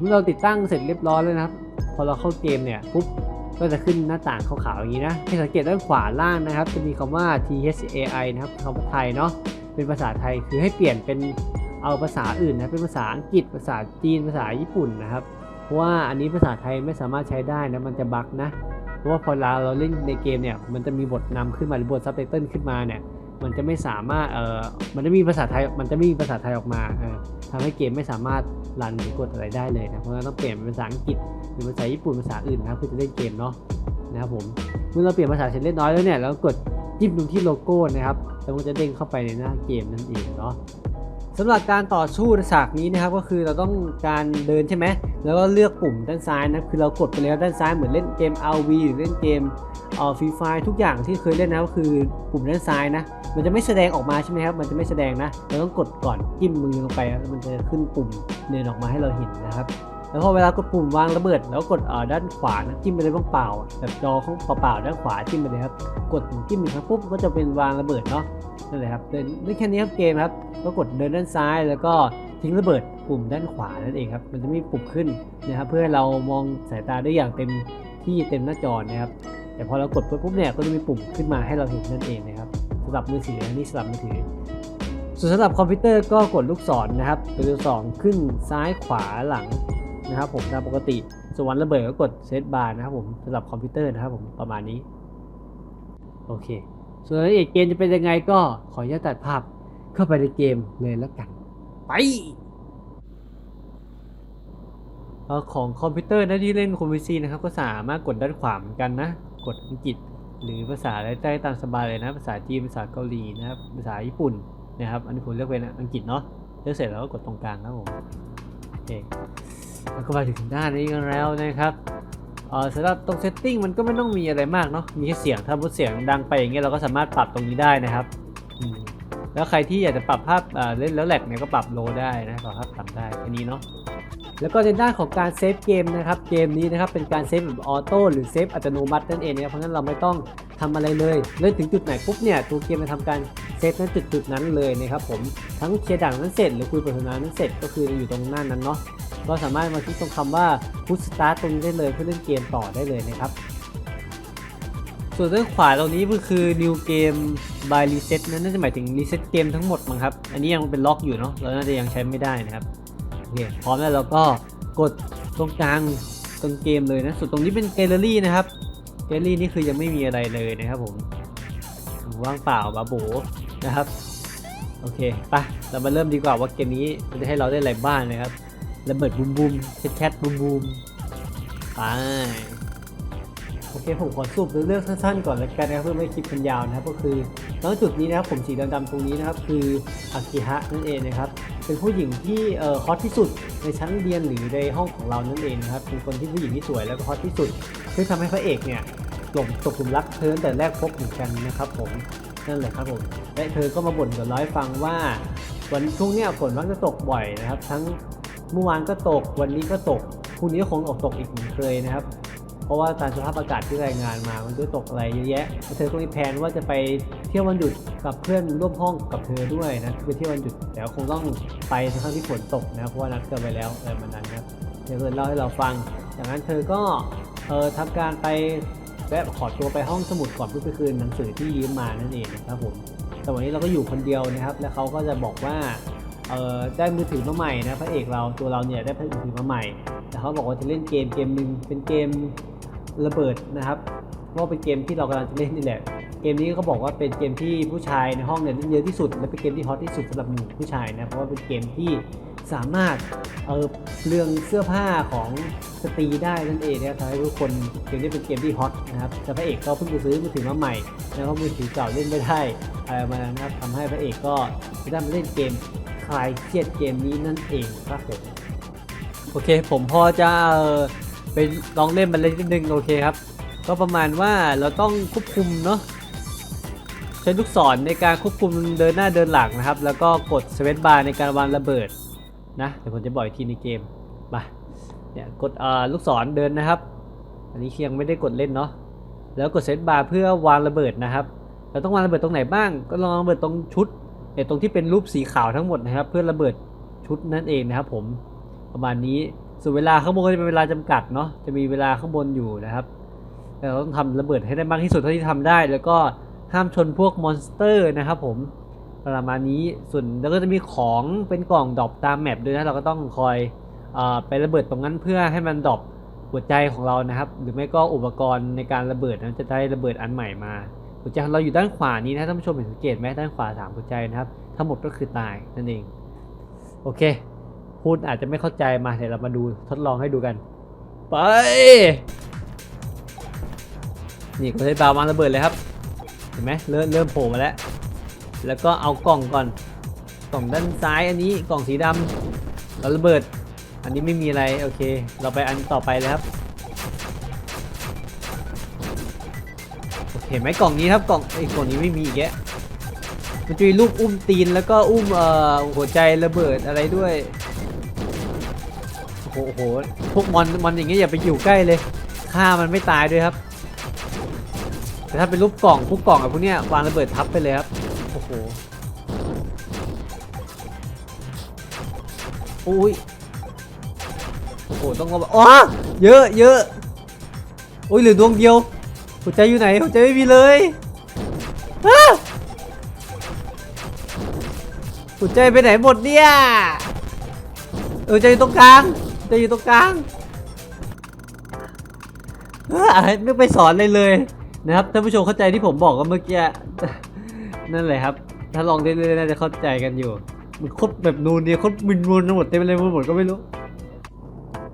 เมื่อเราติดตั้งเสร็จเรียบร้อยแล้วนะครับ พอเราเข้าเกมเนี่ยปุ๊บก็จะขึ้นหน้าต่างขาวๆอย่างนี้นะให้สังเกตด้านขวาล่างนะครับ จะมีคำว่า THAI นะครับคำว่าไทยเนาะเป็นภาษาไทยคือให้เปลี่ยนเป็นเอาภาษาอื่นนะเป็นภาษาอังกฤษภาษาจีนภาษาญี่ปุ่นนะครับเพราะว่าอันนี้ภาษาไทยไม่สามารถใช้ได้นะมันจะบั๊กนะเพราะว่าพอเราเราเล่นในเกมเนี่ยมันจะมีบทนำขึ้นมาหรือบทซับไตเติลขึ้นมาเนี่ย มันจะไม่สามารถเออมันจะมีภาษาไทยมันจะไม่มีภาษาไทยออกมาเออทำให้เกมไม่สามารถรันหรือกดอะไรได้เลยนะเพราะงั้นต้องเปลี่ยนเป็นภาษาอังกฤษหรือภาษาญี่ปุ่นภาษาอื่นนะเพื่อจะเล่นเกมเนาะนะครับผมเมื่อเราเปลี่ยนภาษาเสร็จเล็กน้อยแล้วเนี่ยเรากดจิ้มลงที่โลโก้นะครับแล้วมันจะเด้งเข้าไปในหน้าเกมนั่นเองเนาะ สำหรับการต่อสู้ฉากนี้นะครับก็คือเราต้องการเดินใช่ไหมแล้วก็เลือกปุ่มด้านซ้ายนะคือเรากดไปแล้วด้านซ้ายเหมือนเล่นเกม RV หรือเล่นเกมเอ่อฟรีไฟทุกอย่างที่เคยเล่นนะก็คือปุ่มด้านซ้ายนะ มันจะไม่แสดงออกมาใช่ไหมครับมันจะไม่แสดงนะ เราต้องกดก่อนจิ้มมือลงไปแล้วมันจะขึ้นปุ่มเดินออกมาให้เราเห็นนะครับ แล้วพอเวลากดปุ่มวางระเบิด แล้วกดเอ่อด้านขวานะจิ้มไปเลยเปล่าๆแบบจอของเปล่าๆด้านขวาจิ้มไปเลยครับกดจิ้มหนึ่งครั้งปุ๊บก็จะเป็นวางระเบิดเนาะนั่นแหละครับเดินได้แค่นี้ครับเกมครับก็กดเดินด้านซ้ายแล้วก็ทิ้งระเบิดปุ่มด้านขวานั่นเองครับมันจะมีปุ่มขึ้นนะครับเพื่อให้เรามองสายตาได้อย่างเต็มที่เต็มหน้าจอนะครับแต่พอเรากดปุ๊บเนี่ยก็จะมีปุ่มขึ้นมาให้เราเห็นนั่นเองนะครับสำหรับมือถืออันนี้สำหรับมือถือส่วนสำหรับคอมพิวเตอร์ก็กดลูกศรนะครับเป็นลูกศรขึ้นซ้ายขวาหลัง นะครับผมตามปกติส่วนวันระเบิดก็กดเซตบาร์นะครับผมสำหรับคอมพิวเตอร์นะครับผมประมาณนี้ โอเค ส่วนรายละเอียดเกมจะเป็นยังไงก็ขออนุญาตตัดภาพเข้าไปในเกมเลยแล้วกัน ไปเอ่อของคอมพิวเตอร์นะที่เล่นคอมพิวซีนะครับ ก็สามารถกดด้านขวาเหมือนกันนะ กดอังกฤษหรือภาษาอะไรได้ตามสบายเลยนะ ภาษาจีนภาษาเกาหลีนะครับภาษาญี่ปุ่นนะครับ อันนี้ผมเลือกเป็นอังกฤษเนาะเลือกเสร็จแล้วก็กดตรงกลางครับผมโอเค แล้วก็มาถึงด้านนี้กันแล้วนะครับเออสำหรับตรงเซตติ้งมันก็ไม่ต้องมีอะไรมากเนาะมีแค่เสียงถ้าพูดเสียงดังไปอย่างเงี้ยเราก็สามารถปรับตรงนี้ได้นะครับแล้วใครที่อยากจะปรับภาพเล่นแล้วแหลกเนี่ยก็ปรับโลได้นะปรับภาพต่ำได้แค่นี้เนาะแล้วก็ในด้านของการเซฟเกมนะครับเกมนี้นะครับเป็นการเซฟแบบออโต้หรือเซฟอัตโนมัตินั่นเองนะครับเพราะฉะนั้นเราไม่ต้อง ทำอะไรเลย เล่นถึงจุดไหนปุ๊บเนี่ยตัวเกมจะทำการเซฟณจุดจุดๆนั้นเลยนะครับผมทั้งเคลียร์ด่านนั้นเสร็จหรือคุยบทสนทนานั้นเสร็จก็คืออยู่ตรงหน้านั้นเนาะก็สามารถมาคลิกตรงคำว่า push start ตรงนี้ได้เลยเพื่อเล่นเกมต่อได้เลยนะครับส่วนด้านขวาตรงนี้ก็คือ new game by reset นั้นจะหมายถึง reset เกมทั้งหมดมั้งครับ อันนี้ยังเป็นล็อกอยู่เนาะเราน่าจะยังใช้ไม่ได้นะครับโอเคพร้อมแล้วเราก็กดตรงกลางตรงเกมเลยนะส่วนตรงนี้เป็นแกลเลอรี่นะครับ แกลเลอรี่นี่คือยังไม่มีอะไรเลยนะครับผมว่างเปล่าบาโบนะครับ โอเคไปเรามาเริ่มดีกว่าว่าเกมนี้มันจะให้เราได้อะไรบ้างนะครับระเบิดบูมบูมแคทแคทบูมบูมไปโอเคผมขอสรุปเรื่องสั้นๆก่อนแล้วกันนะครับเพื่อไม่ให้คลิปมันยาวนะครับ ก็คือณจุดนี้นะครับผมสีดำๆตรงนี้นะครับ คืออากิฮะนั่นเองนะครับ เป็นผู้หญิงที่เอ่อฮอตที่สุดในชั้นเรียนหรือในห้องของเรานั่นเองนะครับเป็นคนที่ผู้หญิงที่สวยแล้วก็ฮอตที่สุด ซึ่งทำให้พระเอกเนี่ยหลงตกหลุมรักเธอตั้งแต่แรกพบเหมือนกันนะครับผมนั่นแหละครับผมและเธอก็มาบ่นกับร้อยฟังว่า วันช่วงเนี้ยฝนมักจะตกบ่อยนะครับ ทั้งเมื่อวานก็ตกวันนี้ก็ตกพรุ่งนี้ก็คงออกตกอีกเหมือนเคยนะครับ เพราะว่าตามสภาพอากาศที่รายงานมา มันจะตกอะไรเยอะแยะแล้วเธอก็มีแผนว่าจะไปเที่ยววันหยุดกับเพื่อนร่วมห้องกับเธอด้วยนะคือไปเที่ยววันหยุดแต่คงต้องไปทั้งที่ฝนตกนะเพราะว่านัดกันไปแล้วอะไรประมาณนั้นครับเธอเล่าให้เราฟังจากนั้นเธอก็ เออทำการไปแวะขอตัวไปห้องสมุดก่อนเพื่อไปคืนหนังสือที่ยืมมานั่นเองนะครับผมแต่วันนี้เราก็อยู่คนเดียวนะครับ แล้วเขาก็จะบอกว่าเออได้มือถือมาใหม่นะพระเอกเราตัวเราเนี่ยได้มือถือมาใหม่แต่เขาบอกว่าจะเล่นเกมเกมหนึ่งเป็นเกมระเบิดนะครับว่าเป็นเกมที่เรากำลังจะเล่นนี่แหละ เกมนี้เขาบอกว่าเป็นเกมที่ผู้ชายในห้องเนี่ยเล่นเยอะที่สุดและเป็นเกมที่ฮอตที่สุดสำหรับหนุ่มผู้ชายนะเพราะว่าเป็นเกมที่ สามารถเออเรื่องเสื้อผ้าของสตรีได้นั่นเองนะครับทำให้ทุกคนเกมนี้เป็นเกมที่ฮอตนะครับแต่พระเอกก็เพิ่งไปซื้อมือถือมาใหม่ แล้วก็มือถือเก่าเล่นไม่ได้อะไรมานะครับทำให้พระเอกก็ได้มาเล่นเกมคลายเครียดเกมนี้นั่นเองครับผมโอเคผมพอจะเอ่อไปลองเล่นมันเล่นนิดนึงโอเคครับ ก็ประมาณว่าเราต้องควบคุมเนาะใช้ลูกศรในการควบคุมเดินหน้าเดินหลังนะครับ แล้วก็กดสเปซบาร์ในการวางระเบิด นะเดี๋ยวผมจะบอกอีกทีในเกมมาเนี่ยกดลูกศรเดินนะครับ อันนี้ยังไม่ได้กดเล่นเนาะแล้วกดเซตบาร์เพื่อวางระเบิดนะครับเราต้องวางระเบิดตรงไหนบ้าง ก็ลองระเบิดตรงชุดเนี่ยตรงที่เป็นรูปสีขาวทั้งหมดนะครับ เพื่อระเบิดชุดนั่นเองนะครับ ผมประมาณนี้ส่วนเวลาข้างบนก็จะเป็นเวลาจำกัดเนาะจะมีเวลาข้างบนอยู่นะครับเราต้องทำระเบิดให้ได้มากที่สุดเท่าที่ทำได้ แล้วก็ห้ามชนพวกมอนสเตอร์นะครับ ผม ประมาณนี้ส่วนแล้วก็จะมีของเป็นกล่องดรอปตามแมปด้วยนะเราก็ต้องคอยอไประเบิดตรงนั้นเพื่อให้มันดรอปหัวใจของเรานะครับ หรือไม่ก็อุปกรณ์ในการระเบิดนะจะได้ระเบิดอันใหม่มาหัวใจของเราอยู่ด้านขวานี้นะท่านผู้ชมเห็นสังเกตไหมด้านขวาสามหัวใจนะครับ ทั้งหมดก็คือตายนั่นเองโอเค พูดอาจจะไม่เข้าใจมาเดี๋ยวเรามาดูทดลองให้ดูกัน ไป นี่ก็ใช้บาววางระเบิดเลยครับ เห็นไหมเริ่มเริ่มโผล่มาแล้ว แล้วก็เอากล่องก่อน กล่องด้านซ้ายอันนี้กล่องสีดำแล้วระเบิด อันนี้ไม่มีอะไรโอเค เราไปอันต่อไปเลยครับโอเคไหมกล่องนี้ครับกล่องไอ้กล่องนี้ไม่มีอีกแยะมันจะมีรูปอุ้มตีนแล้วก็อุ้มเอ่อหัวใจระเบิดอะไรด้วยโอ้โหโอ้โหพวกมอนมอนอย่างเงี้ยอย่าไปอยู่ใกล้เลยฆ่ามันไม่ตายด้วยครับ แต่ถ้าเป็นรูปกล่องพวกกล่องอะพวกเนี้ยวางระเบิดทับไปเลยครับ อุ้ยโอ้โหต้องเอาแบบอ๋อเยอะเยอะโอ้ยเหลือดวงเดียว หัวใจอยู่ไหน หัวใจไม่มีเลยหัวใจไปไหนหมดเนี่ยหัวใจอยู่ตรงกลางหัวใจอยู่ตรงกลางเอ้ออะไรไม่ไปสอนเลยเลยนะครับท่านผู้ชมเข้าใจที่ผมบอกกันเมื่อกี้นั่นแหละครับ ถ้าลองเรื่อยๆน่าจะเข้าใจกันอยู่ มันโคตรแบบนูนเนี่ยโคตรมึนๆทั้งหมดเต็มเลยหมดก็ไม่รู้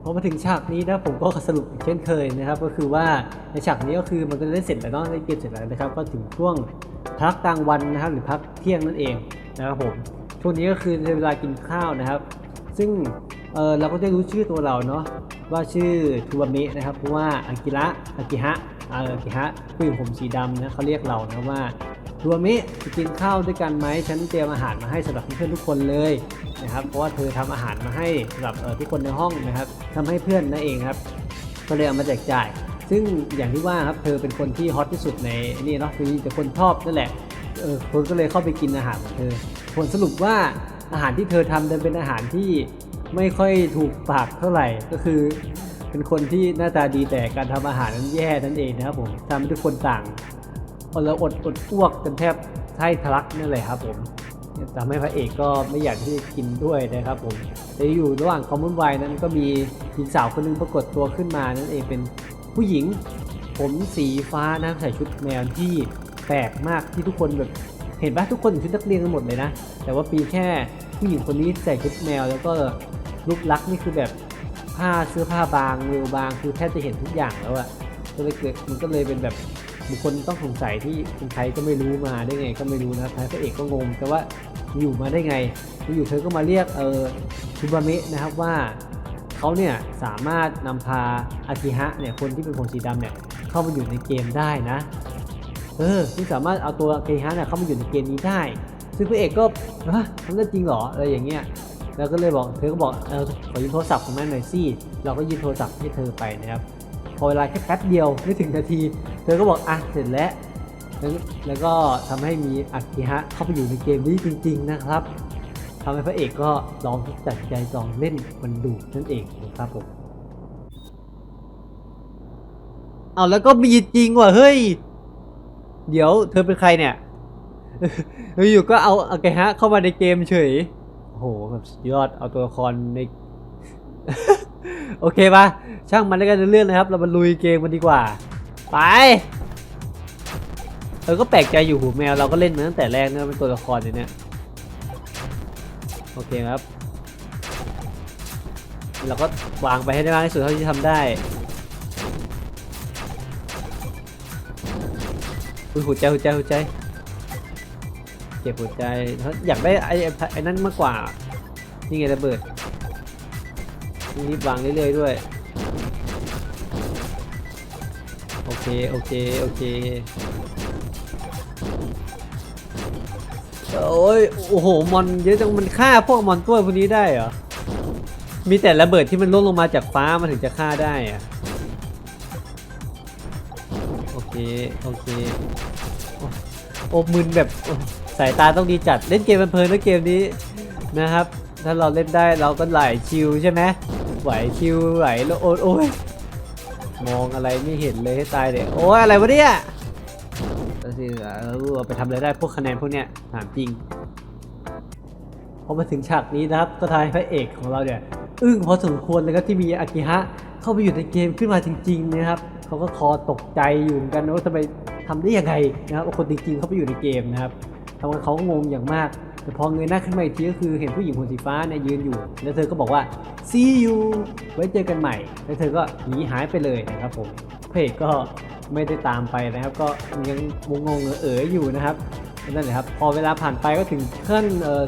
พอมาถึงฉากนี้นะผมก็สรุปอีกเช่นเคยนะครับ ก็คือว่าในฉากนี้ก็คือมันก็ได้เสร็จแล้วเนาะได้เกมเสร็จแล้วนะครับ ก็ถึงช่วงพักกลางวันนะครับ หรือพักเที่ยงนั่นเองนะครับผมช่วงนี้ก็คือในเวลากินข้าวนะครับ ซึ่งเออเราก็ได้รู้ชื่อตัวเราเนาะว่าชื่อทูบามินะครับเพราะว่าอากิระอากิฮะเอ่ออากิฮะผู้หญิงผมสีดำนะเขาเรียกเรานะว่า ทูบามิจะกินข้าวด้วยกันไหมฉันเตรียมอาหารมาให้สำหรับเพื่อนๆทุกคนเลยนะครับเพราะว่าเธอทำอาหารมาให้สำหรับทุกคนในห้องนะครับทำให้เพื่อนนั่นเองครับก็เลยเอามาแจกจ่าย ซึ่งอย่างที่ว่าครับเธอเป็นคนที่ฮอตที่สุดในนี่เนาะคือแต่คนชอบนั่นแหละเออคนก็เลยเข้าไปกินอาหารของเธอ ผลสรุปว่าอาหารที่เธอทำดันเป็นอาหารที่ไม่ค่อยถูกปากเท่าไหร่ก็คือ เป็นคนที่หน้าตาดีแต่การทำอาหารนั้นแย่นั่นเองนะครับผมทำให้ทุกคนต่าง อดละอดอดอ้วกกันแทบไส้ทะลักนั่นเลยครับผมทำให้พระเอกก็ไม่อยากที่จะกินด้วยนะครับผมแต่อยู่ระหว่างคอมมอนไวนั้นก็มีหญิงสาวคนหนึงปรากฏตัวขึ้นมานั่นเองเป็นผู้หญิง ผมสีฟ้านะใส่ชุดแมวที่แปลกมากที่ทุกคนแบบเห็นปะทุกคนใส่ชุดนักเรียนกันหมดเลยนะ แต่ว่าปีแค่ผู้หญิงคนนี้ใส่ชุดแมว แล้วก็รูปลักษณ์นี่คือแบบผ้าเสื้อผ้าบางเร็วบางคือแทบจะเห็นทุกอย่างแล้วอะก็เลยเกิดมันก็เลยเป็นแบบ บุคคลต้องสงสัยที่คนไทยก็ไม่รู้มาได้ไงก็ไม่รู้นะครับท้ายพระเอกก็งงแต่ว่าอยู่มาได้ไงอยู่เธอก็มาเรียกเออชูบาเมะนะครับว่าเขาเนี่ยสามารถนำพาอากิฮะเนี่ยคนที่เป็นผมสีดำเนี่ยเข้ามาอยู่ในเกมได้นะเออที่สามารถเอาตัวอากิฮะเนี่ยเข้ามาอยู่ในเกมนี้ได้ ซึ่งพระเอกก็ฮะทำได้จริงเหรออะไรอย่างเงี้ยแล้วก็เลยบอกเธอก็บอกเออขอยืมโทรศัพท์ของแม่หน่อยสิเราก็ยืมโทรศัพท์ให้เธอไปนะครับ พอเวลาแค่แป๊บเดียวไม่ถึงนาที เธอก็บอกอะเสร็จแล้ว แล้วก็ทำให้มีอักิฮะเข้าไปอยู่ในเกมนี้จริง ๆ นะครับทำให้พระเอกก็ลองตัดใจลองเล่นมันดูนั่นเองนะครับผมเอาแล้วก็มีจริงว่ะเฮ้ย เดี๋ยวเธอเป็นใครเนี่ยอยู่ก็เอาอากิฮะเข้ามาในเกมเฉยโอ้โหแบบยอดเอาตัวละครใน โอเคปะช่างมันแล้วกันเรื่องนะครับ เรามาลุยเกมกันดีกว่า ไปเออก็แปลกใจอยู่หูแมวเราก็เล่นมาตั้งแต่แรกนะเป็นตัวละครเนี่ยโอเคครับ เราก็วางไปให้ได้มากที่สุดเท่าที่ทำได้อุ๊ยหัวใจหัวใจหัวใจเก็บหัวใจอยากได้ไอ้ไอ้ไอ้นั่นมากกว่า นี่ไงระเบิด รีบวางเรื่อยๆด้วย โอเค โอเค โอเค โอ้ย โอ้โห มอนเยอะจัง มันฆ่าพวกมอนตัวพวกนี้ได้เหรอ มีแต่ระเบิดที่มันล่วงลงมาจากฟ้ามันถึงจะฆ่าได้อะโอเค โอเค โอ้มึนแบบสายตาต้องดีจัด เล่นเกมมันเพลินนะเกมนี้นะครับ ถ้าเราเล่นได้เราก็ไหลชิลใช่ไหม ไหวคิวไหวแล้วโอยโอ้ยมองอะไรไม่เห็นเลยให้ตายเลยโอ้ยอะไรวะเนี่ยแล้วสิเออเอาไปทำอะไรได้พวกคะแนนพวกเนี้ยถามจริงพอมาถึงฉากนี้นะครับก็ทายพระเอกของเราเนี่ยอึ้งพอสมควรเลยครับที่มีอากิฮะเข้าไปอยู่ในเกมขึ้นมาจริง ๆ นะครับเขาก็คอตกใจอยู่เหมือนกันนะว่าทำไมทำได้ยังไงนะครับคนจริงๆเข้าไปอยู่ในเกมนะครับทำให้เขางงอย่างมาก แต่พอเงยหน้าขึ้นมาอีกทีก็คือเห็นผู้หญิงคนสีฟ้าเนี่ยยืนอยู่ แล้วเธอก็บอกว่า see you ไว้เจอกันใหม่ แล้วเธอก็หนีหายไปเลยนะครับผมเอกก็ไม่ได้ตามไปนะครับ ก็ยังงงเอ๋ออยู่นะครับนั่นแหละครับพอเวลาผ่านไปก็ถึงขั้น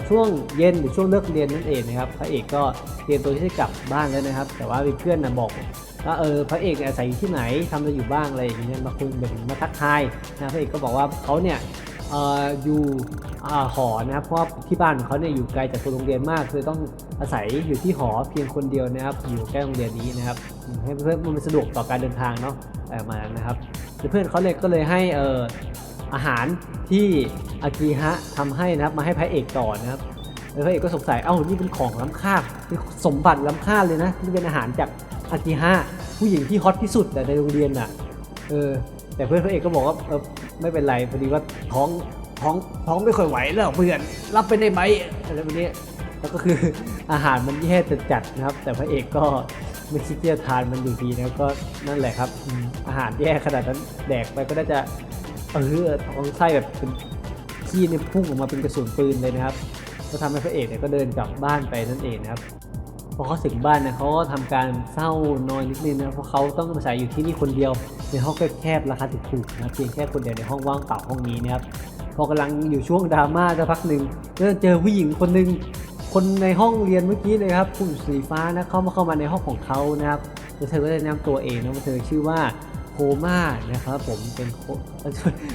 ช่วงเย็นหรือช่วงเลิกเรียนนั่นเองนะครับพระเอกก็เตรียมตัวที่จะกลับบ้านแล้วนะครับ แต่ว่าเพื่อนนะบอกว่าเออพระเอกอาศัยอยู่ที่ไหนทำอะไรอยู่บ้างอะไรอย่างเงี้ยมาคุยแบบมาทักทายนะพระเอกก็บอกว่าเขาเนี่ย อยู่หอนะครับเพราะที่บ้านของเขาเนี่ยอยู่ไกลจากตัวโรงเรียนมากคือต้องอาศัยอยู่ที่หอเพียงคนเดียวนะครับ อยู่ใกล้โรงเรียนนี้นะครับให้เพื่อนมันสะดวกต่อการเดินทางเนาะมานั้นนะครับเพื่อนเขาเลยก็เลยให้เออาหารที่อากิฮะทำให้นะครับมาให้พระเอกต่อนะครับแล้วพระเอกก็สงสัยเอ้านี่เป็นของล้ำค่าเป็นสมบัติล้ำค่าเลยนะนี่เป็นอาหารจากอากิฮะผู้หญิงที่ฮอตที่สุดแต่ในโรงเรียนอะเออแต่เพื่อนพระเอกก็บอกว่า ไม่เป็นไรพอดีว่าท้องท้องท้องไม่ค่อยไหวแล้วเพื่อนรับไปได้ไหมอะไรแบบนี้แล้วก็คืออาหารมันแย่จัดนะครับ แต่พระเอกก็ไม่คิดจะทานมันอยู่ดีนะก็นั่นแหละครับ อาหารแย่ขนาดนั้นแดกไปก็น่าจะเออท้องไส้แบบเป็นขี้เนี่ยพุ่งออกมาเป็นกระสุนปืนเลยนะครับ ก็ทำให้พระเอกเนี่ยก็เดินกลับบ้านไปนั่นเองนะครับ พอเขาถึงบ้านนี่ยเขาก็ทำการเศร้านอยนิดนึงนะเพราะเขาต้องอาศัยอยู่ที่นี่คนเดียว ในห้องแคบๆราคาถูกๆนะเพียงแค่คนเดียวในห้องว่างเปล่าห้องนี้นะครับพอกำลังอยู่ช่วงดราม่าสักพักหนึ่งก็เจอผู้หญิงคนหนึ่งคนในห้องเรียนเมื่อกี้เลยครับผู้หญิงสีฟ้านะเข้ามาเข้ามาในห้องของเขานะครับแล้วเธอก็ได้แนะนำตัวเองนะว่าเธอชื่อว่าโคม่านะครับผมเป็น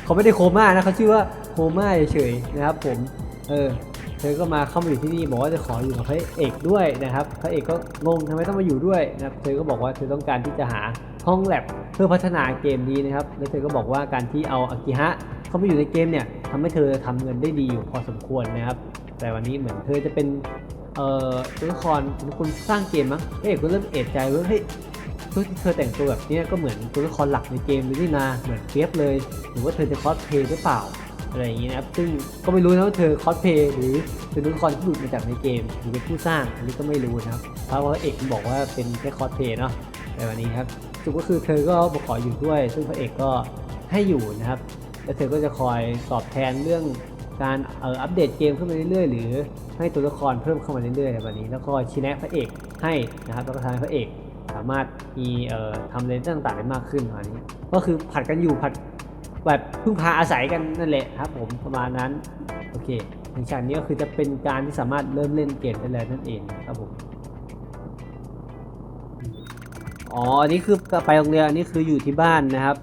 เขาไม่ได้โคม่านะเขาชื่อว่าโคม่าเฉยๆนะครับผมเออ ธอก็มาเข้ามาอยู่ที่นี่บอกว่าจะขออยู่กับพระเอกด้วยนะครับพระเอกก็งงทำไมต้องมาอยู่ด้วยนะครับเธอก็บอกว่าเธอต้องการที่จะหาห้องแลบเพื่อพัฒนาเกมนี้นะครับแล้วเธอก็บอกว่าการที่เอาอากิฮะเข้ามาอยู่ในเกมเนี่ยทำให้เธอทำเงินได้ดีอยู่พอสมควรนะครับ แต่วันนี้เหมือนเธอจะเป็นเอ่อตัวละครเป็นคนสร้างเกมมั้งพระเอกก็เริ่มเอะใจว่าเฮ้ยเพื่อเธอแต่งตัวแบบนี้ก็เหมือนตัวละครหลักในเกมเลยนี่นาเหมือนเฟียบเลย หรือว่าเธอจะคอสเพลย์หรือเปล่า อะไรอย่างงี้นะครับ ซึ่งก็ไม่รู้นะว่าเธอคอสเพย์หรือเป็นตัวละครที่หลุดมาจากในเกมหรือเป็นผู้สร้างอันนี้ก็ไม่รู้นะครับ เพราะว่าเอกบอกว่าเป็นแค่คอสเพย์เนาะในวันนี้ครับสุดก็คือเธอก็บอกขออยู่ด้วย ซึ่งพระเอกก็ให้อยู่นะครับ และเธอก็จะคอยตอบแทนเรื่องการเอ่ออัปเดตเกมขึ้นมาเรื่อยๆ หรือให้ตัวละครเพิ่มเข้ามาเรื่อยๆในวันนี้ แล้วก็ชี้แนะพระเอกให้นะครับแล้วก็ทำให้พระเอกสามารถมีเอ่อทำเลนส์ต่างๆได้มากขึ้นตอนนี้ ก็คือผัดกันอยู่ผัด แบบพึ่งพาอาศัยกันนั่นแหละครับผมประมาณนั้นโอเคถึงฉากนี้ก็คือจะเป็นการที่สามารถเริ่มเล่นเกมได้แล้วนั่นเองครับผมอ๋ออันนี้คือไปโรงเรียนอันนี้คืออยู่ที่บ้านนะครับ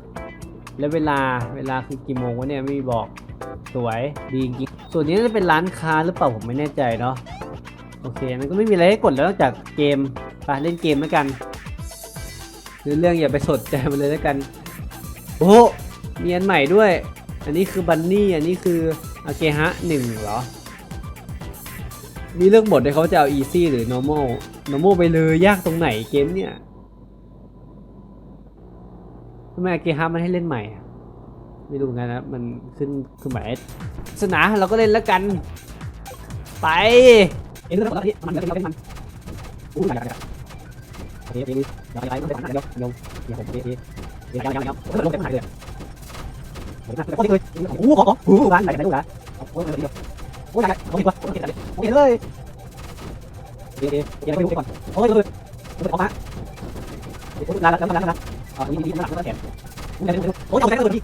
แล้วเวลาเวลาคือกี่โมงวะเนี่ยไม่มีบอกสวยดีจริงส่วนนี้จะเป็นร้านค้าหรือเปล่าผมไม่แน่ใจเนาะโอเคมันก็ไม่มีอะไรให้กดแล้วนอกจากเกมไปเล่นเกมแล้วกันหรือเรื่องอย่าไปสนใจมันเลยแล้วกัน โอ้ มีอันใหม่ด้วย อันนี้คือบันนี่ อันนี้คืออาเกฮะหนึ่งเหรอ มีเลือกบทเลยเขาจะเอา easy หรือ normal normal ไปเลยยากตรงไหนเกมเนี่ยทำไมอาเกฮะมันให้เล่นใหม่ไม่รู้เหมือนกันนะมันขึ้นคือหมายสนาเราก็เล่นแล้วกัน ไปเอ็นเรื่องของเราที่มันเล่นเราเล่นมันอู้ยอย่าอย่าโอเคโอเคอย่าอย่าอย่าอย่าอย่าอย่าอย่าผมโอเคโอเคอย่าอย่าอย่าอย่าผมลงไปหายเลย โอ้โหเลยโอ้โหขอขอโอ้โหร้านไหนไหนดูนะโอ้โหเดียวโอ้ยอย่าโอเคกว่าโอเคเลยโอเคเลยโอเคโอเคอย่าไปดูไปก่อนโอ้ยเลยมันออกมาโอ้ยลาแล้วแล้วแล้วอ๋อนี่นี่หลังแล้วแขนโอ้ยเอาแขนเลยดิ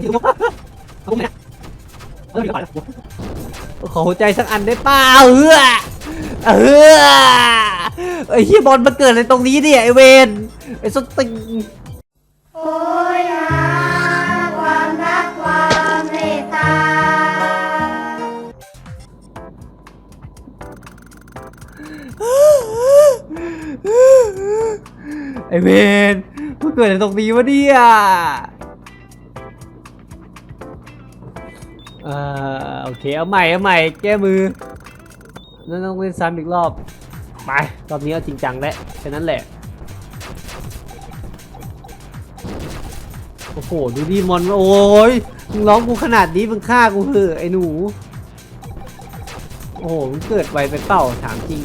นี่ดูเอาเนี่ยเออเดี๋ยวก่อนขอหัวใจสักอันได้เปล่าเออเออไอ้เฮียบอลมาเกิดในตรงนี้ดิไอเวนไอ้สติง เวนมาเกิดในตรงนี้วะเนี่ยเอ่อโอเคเอาใหม่เอาใหม่แก้มือนั่นต้องเล่นซ้ำอีกรอบไปรอบนี้เอาจริงจังแล้วแค่นั้นแหละโอ้โหดูดิมอนโอ้ยมึงร้องกูขนาดนี้มึงฆ่ากูเถอะไอ้หนู โอ้โหมึงเกิดไวไปเปล่าถามจริง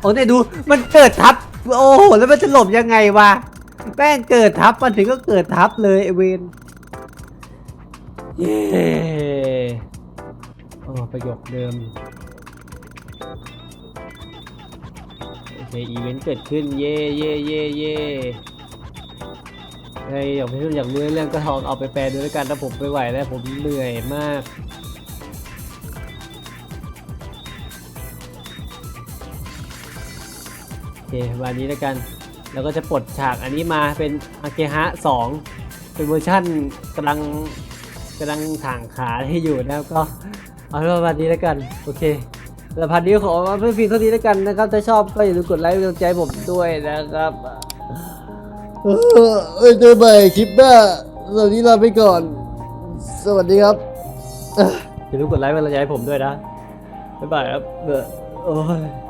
โอ้เนี่ยดูมันเกิดทับ โอ้โหแล้วมันจะหลบยังไงวะแม่งเกิดทับมันถึงก็เกิดทับเลยไอเวนเย้โอ้ประโยคเดิมโอเคอีเวนต์เกิดขึ้นเย่เย่เย่เย่ไอ้ยอยากไปอยากรู้เรื่องก็ลองเอาไปแปลดูแล้วกันถ้าผมไม่ไหวแล้วผมเหนื่อยมาก เควันนี้แล้วกัน แล้วก็จะปลดฉากอันนี้มาเป็นอาเกฮะ2เป็นเวอร์ชั่นกำลังกำลังถ่างขาให้อยู่นะครับก็เอาเป็นว่าวันนี้แล้วกัน โอเคแล้วพันนี้ขอมาเพื่อนฟีเท่านี้แล้วกันนะครับ ถ้าชอบก็อย่าลืมกดไลค์เป็นกำลังใจให้ผมด้วยนะครับเออเอ้ยเจอใหม่คลิปหน้าสวัสดีลาไปก่อน สวัสดีครับอย่าลืมกดไลค์เป็นกำลังใจให้ผมด้วยนะบ๊ายบายครับเออโอ้ย Yeah.